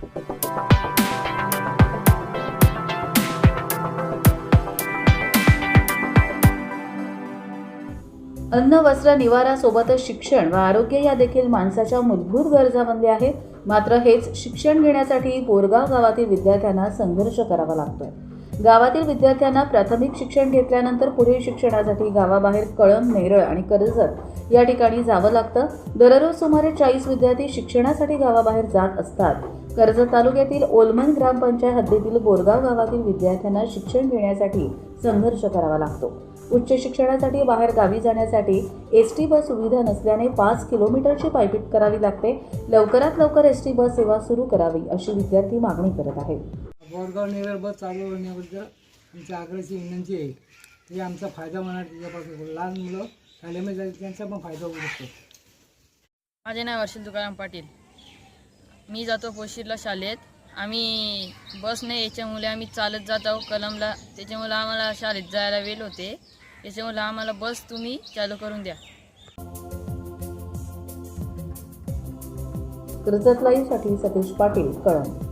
अन्न वस्त्र निवारासोबतच शिक्षण व आरोग्य या देखील माणसाच्या मूलभूत गरजा बनल्या आहेत. मात्र हेच शिक्षण घेण्यासाठी बोरगाव गावातील विद्यार्थ्यांना संघर्ष करावा लागतोय. गावातील विद्यार्थ्यांना प्राथमिक शिक्षण घेतल्यानंतर पुढील शिक्षणासाठी गावाबाहेर कळंब नेरळ आणि कर्जत या ठिकाणी जावं लागतं. दररोज सुमारे चाळीस विद्यार्थी शिक्षणासाठी गावाबाहेर जात असतात. कर्जत तालुक्यातील ओलमन ग्रामपंचायत हद्दीतील बोरगाव गावातील विद्यार्थ्यांना शिक्षण घेण्यासाठी संघर्ष करावा लागतो. उच्च शिक्षणासाठी बाहेर गावी जाण्यासाठी एस टी बस सुविधा नसल्याने पाच किलोमीटरची पायपीट करावी लागते. लवकरात लवकर एस टी बस सेवा सुरू करावी अशी विद्यार्थी मागणी करत आहेत बोरगाव नेरळ बस चालू होण्याबद्दल आमच्या आग्रहाची विनंती आहे. ते आमचा फायदा होणार त्याच्यापासून लहान मुलं शाळेमध्ये त्यांचा पण फायदा होऊ शकतो. माझे नाव हर्षल तुकाराम पाटील. मी जातो पोशीरला शाळेत. आम्ही बसने याच्यामुळे आम्ही चालत जात आहोत कलमला. त्याच्यामुळे आम्हाला शाळेत जायला वेळ होते. त्याच्यामुळे आम्हाला बस तुम्ही चालू करून द्या. कर्जत लाईव्हसाठी सतीश पाटील कळम